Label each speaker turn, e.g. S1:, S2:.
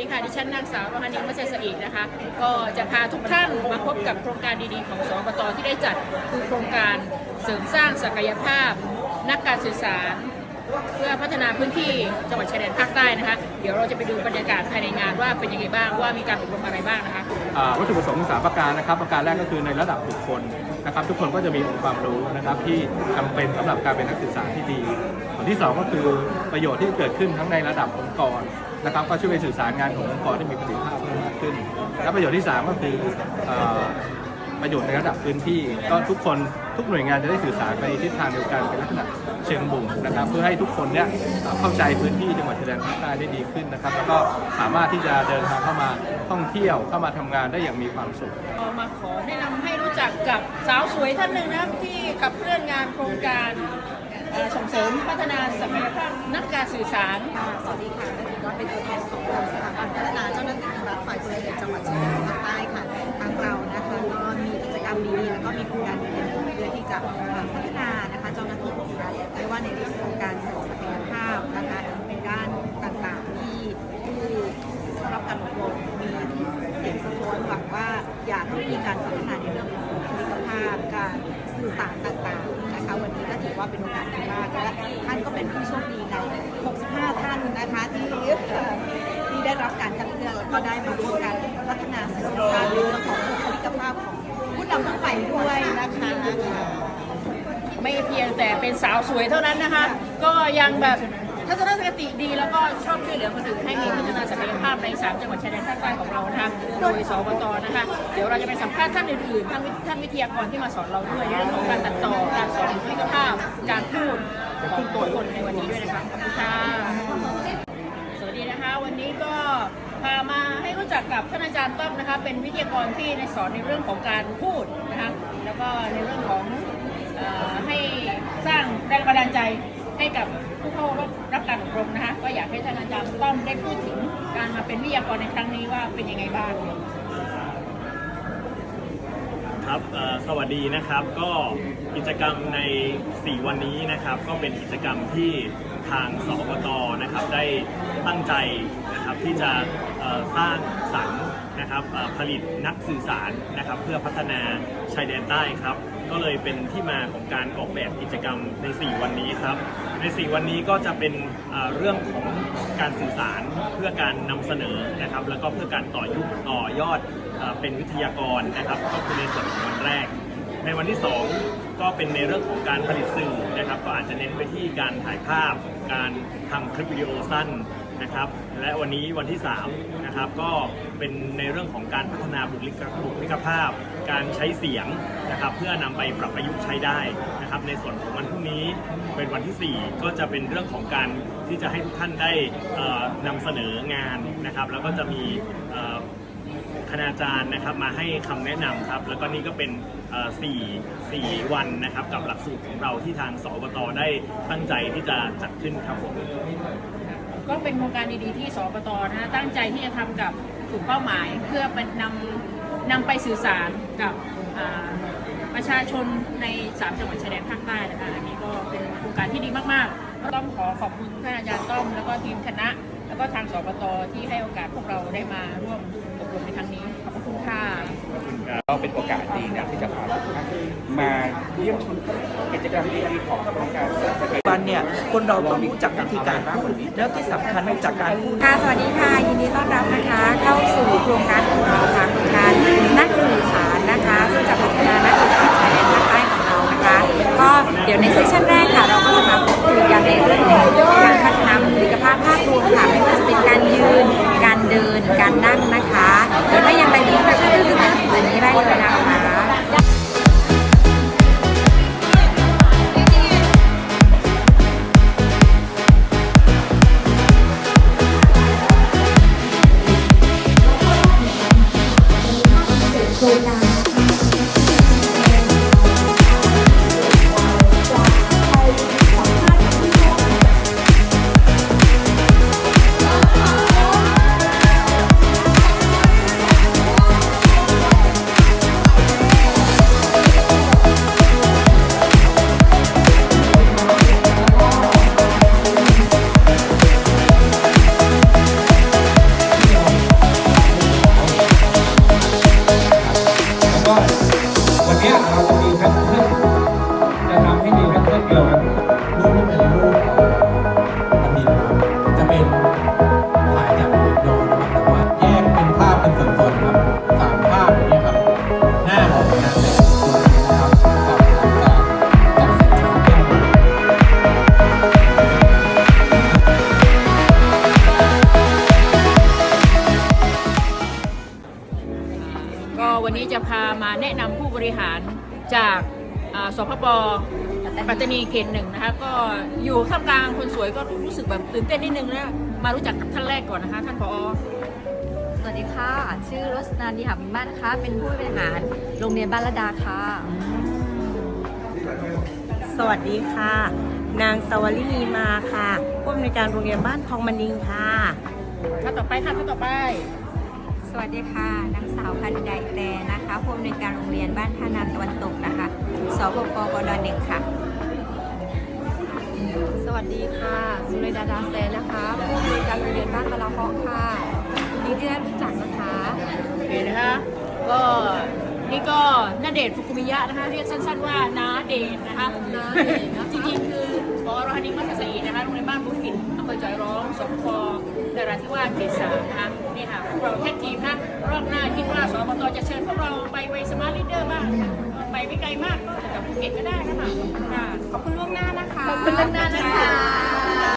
S1: ดีค่ะ ดิฉันนางสาวรหันิมัชสอีนะคะ ก็จะพาทุกท่านมาพบกับโครงการดีๆ ของสอบตที่ได้จัดคือโครงการเสริมสร้างศักยภาพ นักการสื่อสาร เพื่อพัฒนาพื้นที่จังหวัดชายแดนภาคใต้นะคะ เดี๋ยวเราจะไปดูบรรยากาศภายในงานว่าเป็นยังไงบ้างว่ามีการอบรมอะไรบ้างนะคะ
S2: อ่าวัตถุประสงค์สามประการนะครับ ประการแรกก็คือในระดับบุคคล นะครับ ทุกคนก็จะมีองค์ความรู้นะครับที่จำเป็นสำหรับการเป็นนักศึกษาที่ดีส่วนที่สองก็คือประโยชน์ที่เกิดขึ้นทั้งในระดับองค์กรนะครับ ก็ช่วยไปสื่อสารงานขององค์กรให้มีประสิทธิภาพเพิ่มมากขึ้น และประโยชน์ที่สามก็คืออ ประโยชน์ในระดับพื้นที่ ก็ทุกคนทุกหน่วยงานจะได้สื่อสารไปทิศทางเดียวกันเป็นลักษณะเชิงบุ่มนะครับ เพื่อให้ทุกคนเนี่ยเข้าใจพื้นที่จังหวัดชายแดนภาคใต้ได้ดีขึ้นนะครับ แล้วก็สามารถที่จะเดินทางเข้ามาท่องเที่ยวเข้ามาทำงานได้อย่างมีความสุข
S1: ก็มาขอแนะนำให้รู้จักกับสาวสวยท่านหนึ่งนะครับที่ขับเคลื่อนงานโครงการเอ่อส่งเสริมพัฒนาศักยภาพนักการสื่อสาร
S3: ค่ะสวัสดีค่ะถือว่าเป็นตัวแทนของสถาบัน จะพัฒนานะคะเจ้าหน้าที่ของรัฐไม่ว่าในเรื่องของการเสริมศักยภาพนะคะในด้านต่างๆที่ผู้รับการอบรมมีเสียงสะท้อนหวังว่าอยากให้มีการพัฒนาในเรื่องของบุคลิกภาพการสื่อสารต่างๆนะคะวันนี้ก็ถือว่าเป็นโอกาสดีมากและท่านก็เป็นผู้โชคดีใน 65 ท่านนะคะที่ที่ได้รับการคัดเลือกแล้วก็ได้มาร่วมกันพัฒนาศักยภาพในเรื่องของบุคลิกภาพของผู้นำทั้งไปด้วย
S1: ไม่เพียงแต่เป็นสาวสวยเท่านั้นนะคะ ก็ยังแบบทัศนคติดีแล้วก็ชอบช่วยเหลือคนอื่นให้มีพัฒนาศักยภาพในสามจังหวัดชายแดนภาคใต้ของเรานะคะโดยสบตนะคะเดี๋ยวเราจะไปสัมภาษณ์ท่านอื่นๆท่านท่านวิทยากรที่มาสอนเราด้วยในเรื่องของการตัดต่อการสอนบุคลิกภาพ การพูดของตัวคนในวันนี้ด้วยนะคะขอบคุณค่ะสวัสดีนะคะ วันนี้ก็พามาให้รู้จักกับท่านอาจารย์ต้อมนะคะ เป็นวิทยากรที่ในสอนในเรื่องของการพูดนะคะแล้วก็ในเรื่องของ ให้สร้างแรงบันดาลใจให้กับผู้เข้ารับการอบรมนะคะก็อยากให้ท่านอาจารย์ต้อมได้พูดถึงการมาเป็นวิทยากรในครั้งนี้ว่าเป็นยังไงบ้าง
S4: ครับสวัสดีนะครับก็กิจกรรมใน 4 วันนี้นะครับ ก็เป็นกิจกรรมที่ ทางสกตนะครับได้ตั้งใจนะครับที่จะสร้างสรรค์นะครับผลิตนักสื่อสารนะครับเพื่อพัฒนาชายแดนใต้ครับ ก็เลยเป็นที่มาของการออกแบบกิจกรรมใน 4 วันนี้ครับ ใน 4 วันนี้ก็จะเป็นเรื่องของการสื่อสารเพื่อการนำเสนอนะครับ แล้วก็เพื่อการต่อยุต่อยอดเอ่อเป็นวิทยากรนะครับ ก็คือในส่วนของวันแรก ในวันที่ 2 ก็เป็นในเรื่องของการผลิตสื่อนะครับ ก็อาจจะเน้นไปที่การถ่ายภาพ การทำคลิปวิดีโอสั้นนะครับ และวันนี้วันที่3นะครับก็เป็นในเรื่องของการพัฒนาบุคลิกบุคลิกภาพ การใช้เสียงนะครับเพื่อนำไปปรับประยุกต์ใช้ได้นะครับ ในส่วนของวันพรุ่งนี้เป็นวันที่ 4 ก็จะเป็นเรื่องของการที่จะให้ทุกท่านได้เอ่อนำเสนองานนะครับ แล้วก็จะมี คณาจารย์นะครับมาให้คำแนะนำครับ แล้วก็นี่ก็เป็นเอ่อสี่สี่วันนะครับกับหลักสูตรของเราที่ทางสอบตได้ตั้งใจที่จะจัดขึ้นครับผม
S1: ก็เป็นโครงการดีๆที่สปตนะคะตั้งใจที่จะทำกับกลุ่มเป้าหมาย เพื่อเป็นนำนำไปสื่อสารกับประชาชนใน 3 จังหวัดชายแดนภาคใต้นะคะอันนี้ก็เป็นโครงการที่ดีมากๆ ต้องขอขอบคุณท่านอาจารย์ต้อมแล้วก็ทีมคณะ ก็ทางสปตที่ให้โอกาสพวกเราได้มาร่วมอบรมในครั้งนี้ขอบพระคุณค่ะ
S5: ก็เป็นโอกาสดีนะที่จะพาทุกท่านมาเยี่ยมชมกิจกรรมดีๆของโครงการเสริมศักยภาพ
S6: วันเนี่ยคนเราต้องรู้จักวิธีการพูดแล้วที่สำคัญรู้จักการพูด
S7: ค่ะสวัสดีค่ะยินดีต้อนรับนะคะ เข้าสู่โครงการของเราค่ะโครงการนักสื่อสารนะคะซึ่งจะพัฒนานักสื่อสารชายแดนภาคใต้ของเรานะคะ ก็เดี๋ยวในเซสชันแรกค่ะเราก็จะมา ริ
S1: หารจากอ่าสพปปัตตานีเขตหนึ่งนะคะก็อยู่ท่ามกลางคนสวยก็รู้สึกแบบตื่นเต้นนิดนึงนะมารู้จักกับท่านแรกก่อนนะคะท่านผอ
S8: สวัสดีค่ะ ชื่อรสนานีหามินบ้านนะคะ เป็นผู้บริหารโรงเรียนบ้านระดาค่ะ
S9: สวัสดีค่ะ นางสวรินีมาค่ะผู้อำนวยการโรงเรียนบ้านคลองมะนิงค่ะ
S1: ท่านต่อไปค่ะท่านต่อไป
S7: สวัสดีค่ะ นางสาวพันธุ์ไดแต่นะคะผู้อำนวยการโรงเรียนบ้านท่านาตะวันตกนะคะ สบปกดหนึ่งค่ะ
S8: สวัสดีค่ะ สุริดาดาแซนนะคะผู้บริการโรงเรียนบ้านมะละเพาะค่ะยินดีที่ได้รู้จักนะคะ
S1: โอเคนะคะ ก็นี่ก็นาเดชน์ฟุกุมิยะนะคะ เรียกสั้นๆว่านาเดชน์นะคะ
S8: นาเดชน์นะคะ
S1: จริงๆคือปอรหันิมัตสีนะคะโรงเรียนบ้านบุญกินอำเภอจอยร้องสพนราธิวาสเขตสามนะคะี่ค่ะพวกเราแท็กทีมนะรอบหน้าคิดว่าสปตจะเชิญพวกเราไปไวสมาร์ทลีดเดอร์บ้างไปไม่ไกลมากก็จากภูเก็ตก็ได้นะคะ
S8: ขอบคุณล่วงหน้านะคะ ขอบคุณล่วงหน้า
S1: นะคะ